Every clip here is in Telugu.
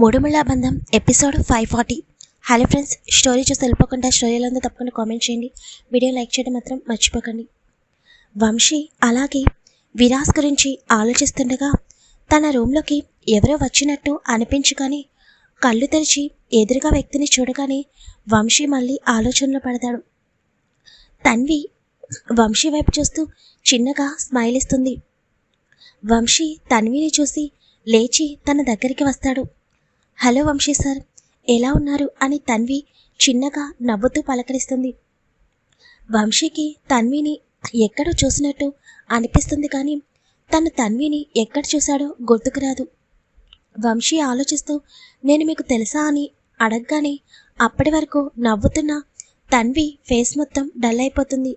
Moodumulla Bandham episode five forty. Hello friends story చూసి వెళ్ళిపోకుండా స్టోరీలో ఉందో తప్పకుండా కామెంట్ చేయండి. వీడియో లైక్ చేయడం మాత్రం మర్చిపోకండి. వంశీ అలాగే విరాస్ గురించి ఆలోచిస్తుండగా తన రూమ్లోకి ఎవరో వచ్చినట్టు అనిపించగానే కళ్ళు తెరిచి ఎదురుగా వ్యక్తిని చూడగానే వంశీ మళ్ళీ ఆలోచనలో పడతాడు. తన్వి వంశీ వైపు చూస్తూ చిన్నగా స్మైల్ ఇస్తుంది. వంశీ తన్విని చూసి లేచి తన దగ్గరికి వస్తాడు. హలో వంశీ సార్ ఎలా ఉన్నారు? అని తన్వి చిన్నగా నవ్వుతూ పలకరిస్తుంది. వంశీకి తన్విని ఎక్కడ చూసినట్టు అనిపిస్తుంది కానీ తను తన్విని ఎక్కడ చూశాడో గుర్తుకురాదు వంశీ ఆలోచిస్తూ నేను మీకు తెలుసా అని అడగగానే అప్పటి వరకు నవ్వుతున్న తన్వి ఫేస్ మొత్తం డల్ అయిపోతుంది.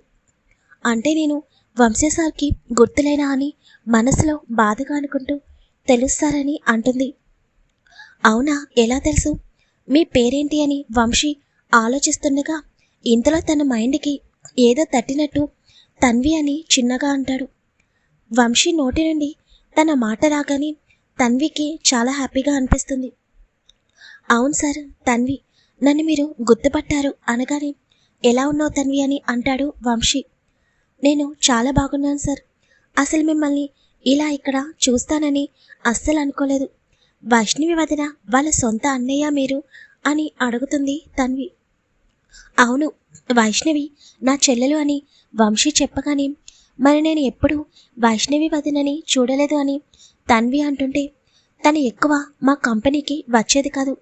అంటే నేను వంశీ సార్కి గుర్తులేనా అని మనసులో బాధగా అనుకుంటూ తెలుస్తారని అంటుంది. అవునా? ఎలా తెలుసు? మీ పేరేంటి అని వంశీ ఆలోచిస్తుండగా ఇంతలో తన మైండ్కి ఏదో తట్టినట్టు తన్వి అని చిన్నగా అంటాడు. వంశీ నోటి నుండి తన మాట రాగానే తన్వికి చాలా హ్యాపీగా అనిపిస్తుంది. అవును సార్ తన్వి నన్ను మీరు గుర్తుపట్టారు అనగానే ఎలా ఉన్నావు తన్వి అని అంటాడు వంశీ. నేను చాలా బాగున్నాను సార్. అసలు మిమ్మల్ని ఇలా ఇక్కడ చూస్తానని అస్సలు అనుకోలేదు. వైష్ణవి వదిన వాళ్ళ సొంత అన్నయ్య మీరు? అని అడుగుతుంది తన్వి. అవును వైష్ణవి నా చెల్లెలు అని వంశీ చెప్పగానే మరి నేను ఎప్పుడూ వైష్ణవి వదినని చూడలేదు అని తన్వి అంటుంటే తను ఎక్కువ మా కంపెనీకి వచ్చేది కాదు.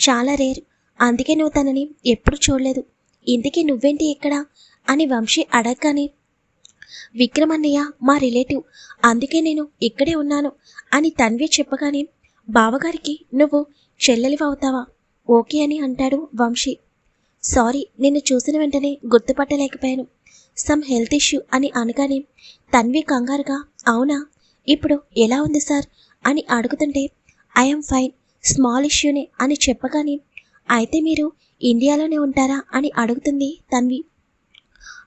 చాలా రేర్ అందుకే నువ్వు తనని ఎప్పుడు చూడలేదు. ఇందుకే నువ్వేంటి ఇక్కడ? అని వంశీ అడగగానే విక్రమన్నయ్య మా రిలేటివ్ అందుకే నేను ఇక్కడే ఉన్నాను అని తన్వి చెప్పగానే బావగారికి నువ్వు చెల్లెలివి అవుతావా? ఓకే అని అంటాడు వంశీ. సారీ నిన్ను చూసిన వెంటనే గుర్తుపట్టలేకపోయాను. సమ్ హెల్త్ ఇష్యూ అని అనగానే తన్వి కంగారుగా అవునా? ఇప్పుడు ఎలా ఉంది సార్? అని అడుగుతుంటే ఐఎమ్ ఫైన్ స్మాల్ ఇష్యూనే అని చెప్పగానే అయితే మీరు ఇండియాలోనే ఉంటారా అని అడుగుతుంది తన్వి.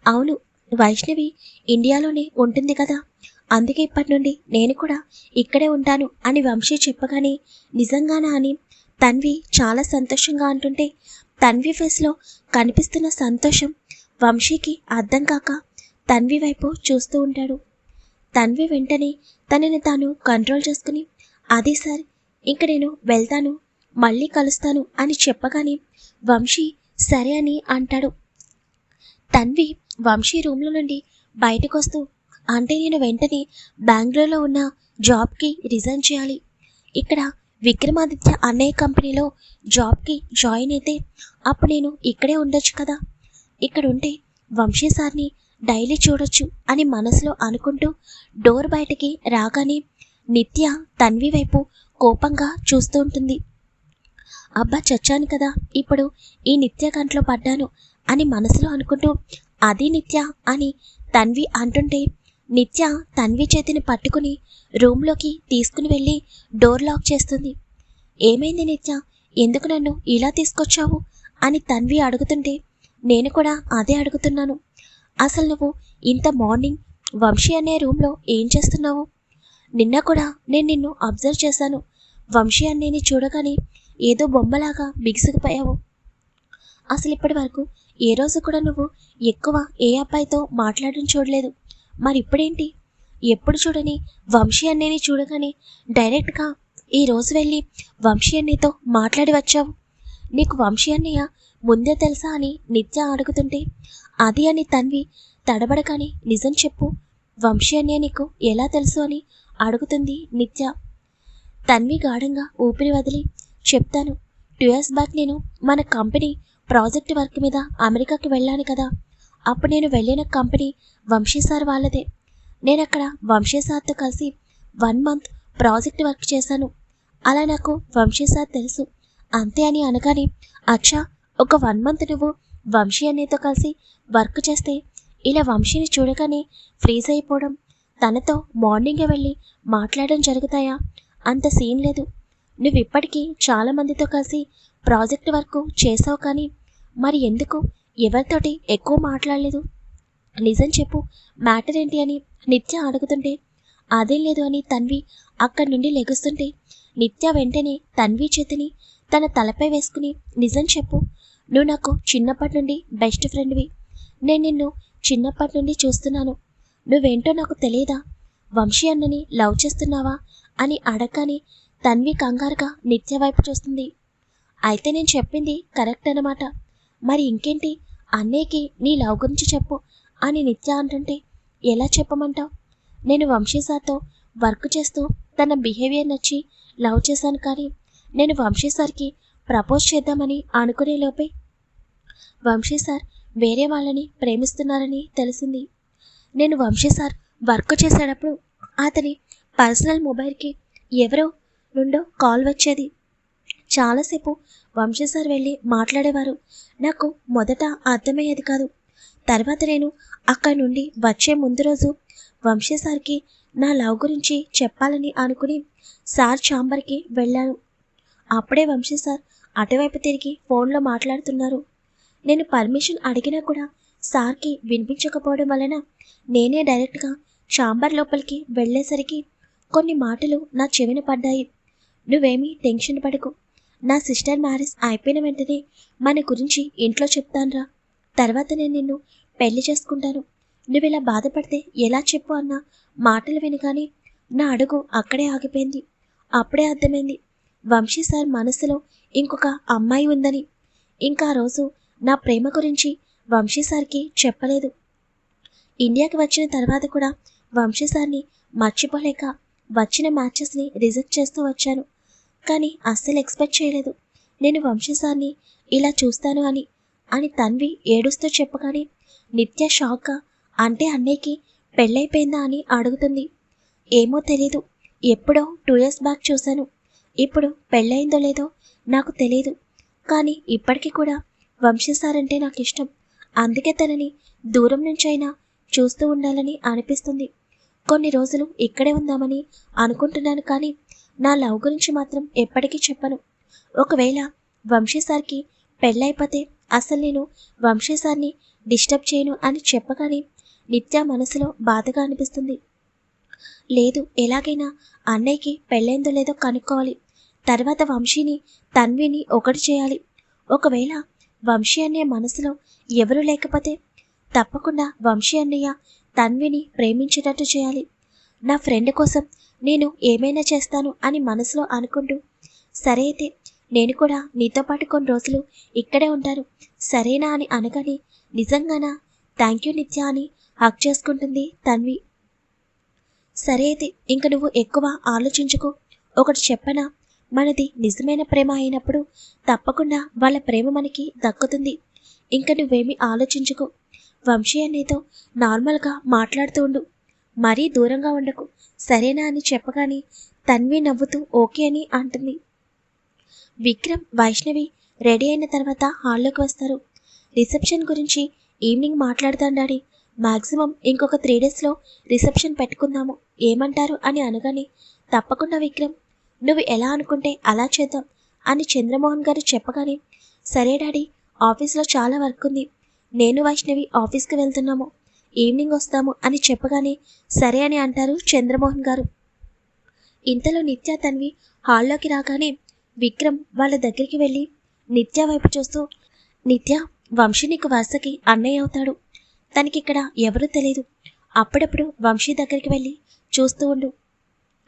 అవును వైష్ణవి ఇండియాలోనే ఉంటుంది కదా? అందుకే ఇప్పటి నుండి నేను కూడా ఇక్కడే ఉంటాను అని వంశీ చెప్పగానే నిజంగానా అని తన్వి చాలా సంతోషంగా అంటుంటే తన్వి ఫేస్లో కనిపిస్తున్న సంతోషం వంశీకి అర్థం కాక తన్వి వైపు చూస్తూ ఉంటాడు. తన్వి వెంటనే తనని తాను కంట్రోల్ చేసుకుని అదే సార్ ఇంక నేను వెళ్తాను మళ్ళీ కలుస్తాను అని చెప్పగానే వంశీ సరే అని అంటాడు. తన్వి వంశీ రూమ్లో నుండి బయటకొస్తూ అంటే నేను వెంటనే బెంగళూరులో ఉన్న జాబ్కి రిజైన్ చేయాలి. ఇక్కడ విక్రమాదిత్య అన్నయ్య కంపెనీలో జాబ్కి జాయిన్ అయితే అప్పుడు నేను ఇక్కడే ఉండొచ్చు కదా. ఇక్కడ ఉంటే వంశీ సార్ని డైలీ చూడొచ్చు అని మనసులో అనుకుంటూ డోర్ బయటకి రాగానే నిత్య తన్వి వైపు కోపంగా చూస్తూ ఉంటుంది. అబ్బా చచ్చాను కదా ఇప్పుడు ఈ నిత్య కంట్లో పడ్డాను అని మనసులో అనుకుంటూ అది నిత్య అని తన్వి అంటుంటే నిత్య తన్వి చేతిని పట్టుకుని రూమ్లోకి తీసుకుని వెళ్ళి డోర్ లాక్ చేస్తుంది. ఏమైంది నిత్య? ఎందుకు నన్ను ఇలా తీసుకొచ్చావు? అని తన్వి అడుగుతుంటే నేను కూడా అదే అడుగుతున్నాను. అసలు నువ్వు ఇంత మార్నింగ్ వంశీ అనే రూమ్లో ఏం చేస్తున్నావు? నిన్న కూడా నేను నిన్ను అబ్జర్వ్ చేశాను. వంశీ అన్నయ్యని చూడగానే ఏదో బొమ్మలాగా బిగుసుకుపోయావు. అసలు ఇప్పటి వరకు ఏ రోజు కూడా నువ్వు ఎక్కువ ఏ అబ్బాయితో మాట్లాడడం చూడలేదు. మరి ఇప్పుడేంటి ఎప్పుడు చూడని వంశీ అన్నయ్యని చూడగానే డైరెక్ట్గా ఈ రోజు వెళ్ళి వంశీ అన్నయ్యతో మాట్లాడి వచ్చావు. నీకు వంశీ అన్నయ్య ముందే తెలుసా అని నిత్య అడుగుతుంటే అది అని తన్వి తడబడకని నిజం చెప్పు వంశీ అన్నయ్య నీకు ఎలా తెలుసు అని అడుగుతుంది నిత్య. తన్వి గాఢంగా ఊపిరి వదిలి చెప్తాను టూ ఇయర్స్ బ్యాక్ నేను మన కంపెనీ ప్రాజెక్ట్ వర్క్ మీద అమెరికాకి వెళ్ళాను కదా అప్పుడు నేను వెళ్ళిన కంపెనీ వంశీ సార్ వాళ్ళదే. నేను అక్కడ వంశీ సార్తో కలిసి వన్ మంత్ ప్రాజెక్ట్ వర్క్ చేశాను. అలా నాకు వంశీ సార్ తెలుసు. అంతే అని అనగానే అక్ష ఒక వన్ మంత్ నువ్వు వంశీ అనేతో కలిసి వర్క్ చేస్తే ఇలా వంశీని చూడగానే ఫ్రీజ్ అయిపోవడం తనతో మార్నింగే వెళ్ళి మాట్లాడడం జరుగుతాయా? అంత సీన్ లేదు. నువ్వు ఇప్పటికీ చాలామందితో కలిసి ప్రాజెక్ట్ వర్క్ చేసావు కానీ మరి ఎందుకు ఎవరితోటి ఎక్కువ మాట్లాడలేదు? నిజం చెప్పు మ్యాటర్ ఏంటి అని నిత్య అడుగుతుంటే అదేం లేదు అని తన్వి అక్కడి నుండి లెగుస్తుంటే నిత్య వెంటనే తన్వి చేతిని తన తలపై వేసుకుని నిజం చెప్పు నువ్వు నాకు చిన్నప్పటి నుండి బెస్ట్ ఫ్రెండ్వి. నేను నిన్ను చిన్నప్పటి నుండి చూస్తున్నాను. నువ్వేంటో నాకు తెలియదా? వంశీ అన్నని లవ్ చేస్తున్నావా? అని అడగని తన్వి కంగారుగా నిత్య వైపు చూస్తుంది. అయితే నేను చెప్పింది కరెక్ట్ అన్నమాట. మరి ఇంకేంటి? అన్నయ్యకి నీ లవ్ గురించి చెప్పు అని నిత్య అంటుంటే ఎలా చెప్పమంటావు? నేను వంశీ సార్తో వర్క్ చేస్తూ తన బిహేవియర్ నచ్చి లవ్ చేశాను కానీ నేను వంశీ సార్కి ప్రపోజ్ చేద్దామని అనుకునే లోపే వంశీ సార్ వేరే వాళ్ళని ప్రేమిస్తున్నారని తెలిసింది. నేను వంశీ సార్ వర్క్ చేసేటప్పుడు అతని పర్సనల్ మొబైల్కి ఎవరో నుండో కాల్ వచ్చేది. చాలాసేపు వంశీ సార్ వెళ్ళి మాట్లాడేవారు. నాకు మొదట అర్థమయ్యేది కాదు. తర్వాత నేను అక్కడి నుండి వచ్చే ముందు రోజు వంశీ సార్కి నా లవ్ గురించి చెప్పాలని అనుకుని సార్ ఛాంబర్కి వెళ్ళాను. అప్పుడే వంశీ సార్ అటువైపు తిరిగి ఫోన్లో మాట్లాడుతున్నారు. నేను పర్మిషన్ అడిగినా కూడా సార్కి వినిపించకపోవడం వలన నేనే డైరెక్ట్గా ఛాంబర్ లోపలికి వెళ్ళేసరికి కొన్ని మాటలు నా చెవిన పడ్డాయి. నువ్వేమీ టెన్షన్ పడకు. నా సిస్టర్ మ్యారేజ్ అయిపోయిన వెంటనే మన గురించి ఇంట్లో చెప్తానురా. తర్వాత నేను నిన్ను పెళ్ళి చేసుకుంటాను. నువ్వు ఇలా బాధపడితే ఎలా చెప్పు అన్న మాటలు వినగానే నా అడుగు అక్కడే ఆగిపోయింది. అప్పుడే అర్థమైంది. వంశీ సార్ మనసులో ఇంకొక అమ్మాయి ఉందని. ఇంకా ఆ రోజు నా ప్రేమ గురించి వంశీ సార్కి చెప్పలేదు. ఇండియాకి వచ్చిన తర్వాత కూడా వంశీ సార్ని మర్చిపోలేక వచ్చిన మ్యాచెస్ని రిజెక్ట్ చేస్తూ వచ్చాను. కానీ అస్సలు ఎక్స్పెక్ట్ చేయలేదు. నేను వంశసారిని ఇలా చూస్తాను అని అని తన్వి ఏడుస్తూ చెప్పగానే నిత్య షాక్గా అంటే అన్నయ్యకి పెళ్ళైపోయిందా అని అడుగుతుంది. ఏమో తెలీదు. ఎప్పుడో టూ ఇయర్స్ బ్యాక్ చూశాను. ఇప్పుడు పెళ్ళయిందో లేదో నాకు తెలియదు కానీ ఇప్పటికీ కూడా వంశీ అంటే నాకు ఇష్టం. అందుకే తనని దూరం నుంచైనా చూస్తూ ఉండాలని అనిపిస్తుంది. కొన్ని రోజులు ఇక్కడే ఉందామని అనుకుంటున్నాను కానీ నా లవ్ గురించి మాత్రం ఎప్పటికీ చెప్పను. ఒకవేళ వంశీసార్కి పెళ్ళైపోతే అసలు నేను వంశీసార్ని డిస్టర్బ్ చేయను అని చెప్పగానే నిత్య మనసులో బాధగా అనిపిస్తుంది. లేదు ఎలాగైనా అన్నయ్యకి పెళ్ళైందో లేదో కనుక్కోవాలి. తర్వాత వంశీని తన్విని ఒకటి చేయాలి. ఒకవేళ వంశీ అన్నయ్య మనసులో ఎవరు లేకపోతే తప్పకుండా వంశీ అన్నయ్య తన్విని ప్రేమించేటట్టు చేయాలి. నా ఫ్రెండ్ కోసం నేను ఏమైనా చేస్తాను అని మనసులో అనుకుంటూ సరే అయితే నేను కూడా నీతో పాటు కొన్ని రోజులు ఇక్కడే ఉంటాను. సరేనా అని అనగానే నిజంగానా? థ్యాంక్ యూ నిత్య అని హక్ చేసుకుంటుంది తన్వి. సరే అయితే ఇంక నువ్వు ఎక్కువ ఆలోచించుకో. ఒకటి చెప్పనా? మనది నిజమైన ప్రేమ అయినప్పుడు తప్పకుండా వాళ్ళ ప్రేమ మనకి దక్కుతుంది. ఇంక నువ్వేమీ ఆలోచించుకో. వంశీ అనేతో నార్మల్గా మాట్లాడుతూ ఉండు. మరీ దూరంగా ఉండకు. సరేనా అని చెప్పగానే తన్వి నవ్వుతూ ఓకే అని అంటుంది. విక్రమ్ వైష్ణవి రెడీ అయిన తర్వాత హాల్లోకి వస్తారు. రిసెప్షన్ గురించి ఈవినింగ్ మాట్లాడతాం డాడీ. మ్యాక్సిమం ఇంకొక త్రీ డేస్లో రిసెప్షన్ పెట్టుకుందాము. ఏమంటారు అని అనగానే తప్పకుండా విక్రమ్ నువ్వు ఎలా అనుకుంటే అలా చేద్దాం అని చంద్రమోహన్ గారు చెప్పగానే సరే డాడీ ఆఫీస్లో చాలా వర్క్ ఉంది. నేను వైష్ణవి ఆఫీస్కి వెళ్తున్నాము. ఈవినింగ్ వస్తాము అని చెప్పగానే సరే అని అంటారు చంద్రమోహన్ గారు. ఇంతలో నిత్య తన్వి హాల్లోకి రాగానే విక్రమ్ వాళ్ళ దగ్గరికి వెళ్ళి నిత్య వైపు చూస్తూ నిత్య వంశీ నీకు వరుసకి అన్నయ్య అవుతాడు. తనకిక్కడ ఎవరూ తెలియదు అప్పుడప్పుడు వంశీ దగ్గరికి వెళ్ళి చూస్తూ ఉండు.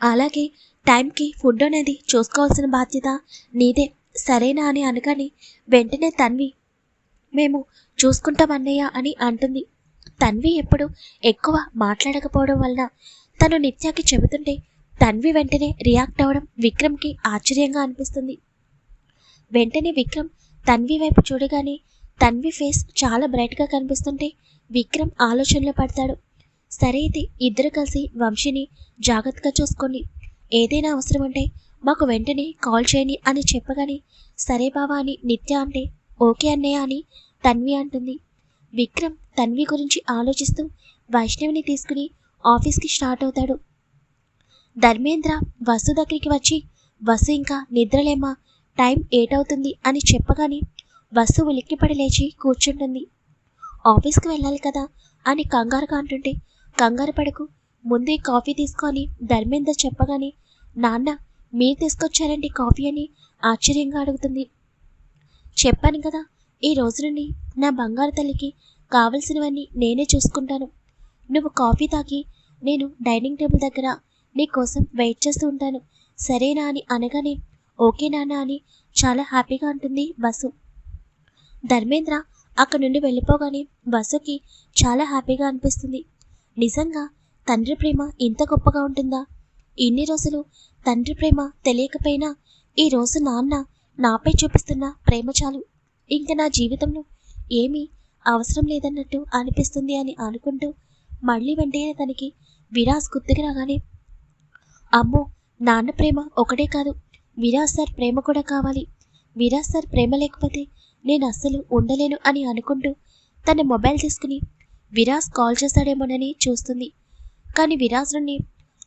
అలాగే టైంకి ఫుడ్ అనేది చూసుకోవాల్సిన బాధ్యత నీదే. సరేనా అని అనగానే వెంటనే తన్వి మేము చూసుకుంటాం అన్నయ్య అని అంటుంది. తన్వి ఎప్పుడు ఎక్కువ మాట్లాడకపోవడం వలన తను నిత్యాకి చెబుతుంటే తన్వి వెంటనే రియాక్ట్ అవ్వడం విక్రమ్కి ఆశ్చర్యంగా అనిపిస్తుంది. వెంటనే విక్రమ్ తన్వి వైపు చూడగానే తన్వి ఫేస్ చాలా బ్రైట్గా కనిపిస్తుంటే విక్రమ్ ఆలోచనలో పడతాడు. సరే అయితే ఇద్దరు కలిసి వంశీని జాగ్రత్తగా చూసుకోండి. ఏదైనా అవసరం ఉంటే మాకు వెంటనే కాల్ చేయండి అని చెప్పగానే సరే బావా అని నిత్య అంటే ఓకే అన్నయ్య అని తన్వి అంటుంది. విక్రమ్ తన్వి గురించి ఆలోచిస్తూ వైష్ణవిని తీసుకుని ఆఫీస్కి స్టార్ట్ అవుతాడు. ధర్మేంద్ర వసు దగ్గరికి వచ్చి వసు ఇంకా నిద్రలేమా టైం ఎయిట్ అవుతుంది అని చెప్పగానే వసు ఉలిక్కిపడి లేచి కూర్చుంటుంది. ఆఫీస్కి వెళ్ళాలి కదా? అని కంగారుగా అంటుంటే కంగారు పడకు ముందే కాఫీ తీసుకొని ధర్మేంద్ర చెప్పగానే నాన్న మీరు తీసుకొచ్చారండి కాఫీ అని ఆశ్చర్యంగా అడుగుతుంది. చెప్పాను కదా ఈ రోజు నుండి నా బంగారు తల్లికి కావలసినవన్నీ నేనే చూసుకుంటాను. నువ్వు కాఫీ తాకి నేను డైనింగ్ టేబుల్ దగ్గర నీ కోసం వెయిట్ చేస్తూ ఉంటాను. సరేనా అని అనగానే ఓకే నాన్న అని చాలా హ్యాపీగా ఉంటుంది బస్సు. ధర్మేంద్ర అక్కడి నుండి వెళ్ళిపోగానే బస్సుకి చాలా హ్యాపీగా అనిపిస్తుంది. నిజంగా తండ్రి ప్రేమ ఇంత గొప్పగా ఉంటుందా? ఇన్ని రోజులు తండ్రి ప్రేమ తెలియకపోయినా ఈ రోజు నాన్న నాపై చూపిస్తున్న ప్రేమ చాలు. ఇంక నా జీవితంలో ఏమీ అవసరం లేదన్నట్టు అనిపిస్తుంది అని అనుకుంటూ మళ్ళీ వెంటనే తనకి విరాజ్ గుర్తుకు రాగానే అమ్మో నాన్న ప్రేమ ఒకటే కాదు. విరాజ్ సార్ ప్రేమ కూడా కావాలి. విరాజ్ సార్ ప్రేమ లేకపోతే నేను అస్సలు ఉండలేను అని అనుకుంటూ తన మొబైల్ తీసుకుని విరాజ్ కాల్ చేస్తాడేమోనని చూస్తుంది. కానీ విరాజ్ నుండి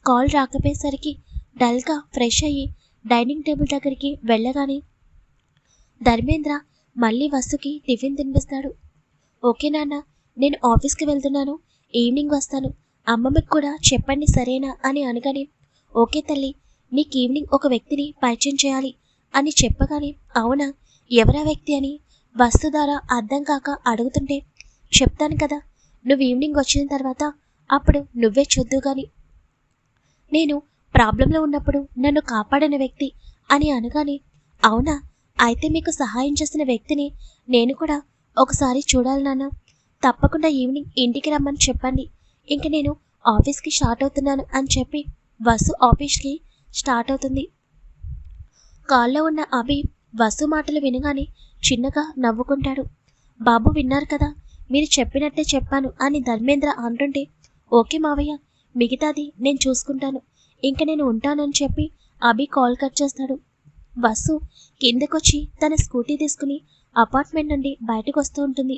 కాల్ రాకపోయేసరికి డల్గా ఫ్రెష్ అయ్యి డైనింగ్ టేబుల్ దగ్గరికి వెళ్ళగానే ధర్మేంద్ర మళ్ళీ వస్తుకి టిఫిన్ తినిపిస్తాడు. ఓకే నాన్న నేను ఆఫీస్కి వెళ్తున్నాను. ఈవినింగ్ వస్తాను. అమ్మమ్మకి కూడా చెప్పండి సరేనా అని అనగానే ఓకే తల్లి నీకు ఈవినింగ్ ఒక వ్యక్తిని పరిచయం చేయాలి అని చెప్పగానే అవునా? ఎవరా వ్యక్తి అని వస్తు ద్వారా అర్థం కాక అడుగుతుంటే చెప్తాను కదా నువ్వు ఈవినింగ్ వచ్చిన తర్వాత అప్పుడు నువ్వే చూద్దు గాని. నేను ప్రాబ్లంలో ఉన్నప్పుడు నన్ను కాపాడిన వ్యక్తి అని అనగానే అవునా? అయితే మీకు సహాయం చేసిన వ్యక్తిని నేను కూడా ఒకసారి చూడాలి నాన్న. తప్పకుండా ఈవినింగ్ ఇంటికి రమ్మని చెప్పండి. ఇంక నేను ఆఫీస్కి స్టార్ట్ అవుతున్నాను అని చెప్పి వసు ఆఫీస్కి స్టార్ట్ అవుతుంది. కాల్లో ఉన్న అభి వసు మాటలు వినగానే చిన్నగా నవ్వుకుంటాడు. బాబు విన్నారు కదా మీరు చెప్పినట్టే చెప్పాను అని ధర్మేంద్ర అంటుంటే ఓకే మావయ్య మిగతాది నేను చూసుకుంటాను. ఇంక నేను ఉంటానని చెప్పి అభి కాల్ కట్ చేస్తాడు. వసు కిందకొచ్చి తన స్కూటీ తీసుకుని అపార్ట్మెంట్ నుండి బయటకు వస్తూ ఉంటుంది.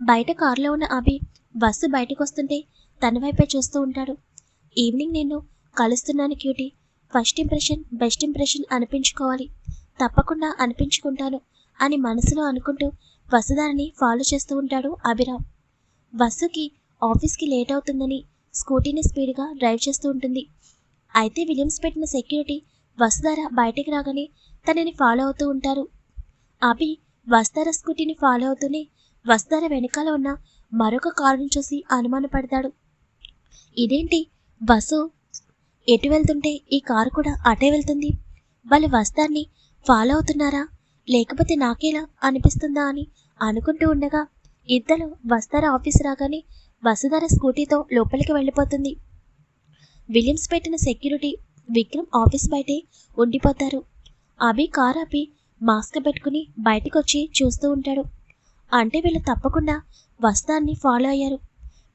బయట కారులో ఉన్న అభి బస్సు బయటకు వస్తుంటే తన వైపే చూస్తూ ఉంటాడు. ఈవినింగ్ నేను కలుస్తున్నాను cutie. First impression best impression అనిపించుకోవాలి. తప్పకుండా అనిపించుకుంటాను అని మనసులో అనుకుంటూ వసుదారిని ఫాలో చేస్తూ ఉంటాడు అభిరామ్. వసుకి ఆఫీస్కి లేట్ అవుతుందని స్కూటీని స్పీడ్గా డ్రైవ్ చేస్తూ ఉంటుంది. అయితే విలియమ్స్ పెట్టిన సెక్యూరిటీ వసుధార బయటికి రాగానే తనని ఫాలో అవుతూ ఉంటారు. అభి వస్తార స్కూటీని ఫాలో అవుతూనే వస్తార వెనకాల ఉన్న మరొక కారుని చూసి అనుమానపడతాడు. ఇదేంటి? బస్సు? ఎటు వెళ్తుంటే ఈ కారు కూడా అటే వెళ్తుంది? వాళ్ళు వస్తాన్ని ఫాలో అవుతున్నారా? లేకపోతే నాకేలా అనిపిస్తుందా అని అనుకుంటూ ఉండగా ఇద్దరు వస్తార ఆఫీస్ రాగానే వసుధార స్కూటీతో లోపలికి వెళ్ళిపోతుంది. విలియమ్స్ పెట్టిన సెక్యూరిటీ విక్రమ్ ఆఫీస్ బయటే ఉండిపోతారు. అభి కార్ ఆపి మాస్క్ పెట్టుకుని బయటకు వచ్చి చూస్తూ ఉంటాడు. అంటే వీళ్ళు తప్పకుండా వస్తాన్ని ఫాలో అయ్యారు.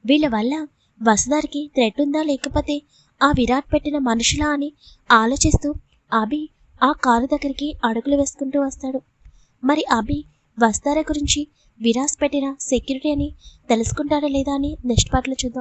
వీళ్ళ వల్ల వసుదారికి థ్రెట్ ఉందా లేకపోతే ఆ విరాట్ పెట్టిన మనుషులా అని ఆలోచిస్తూ అభి ఆ కారు దగ్గరికి అడుగులు వేసుకుంటూ వస్తాడు. మరి అభి వస్తారా గురించి విరాస్ పెట్టిన సెక్యూరిటీ అని తెలుసుకుంటాడా లేదా అని నెక్స్ట్ పాటలో చూద్దాం.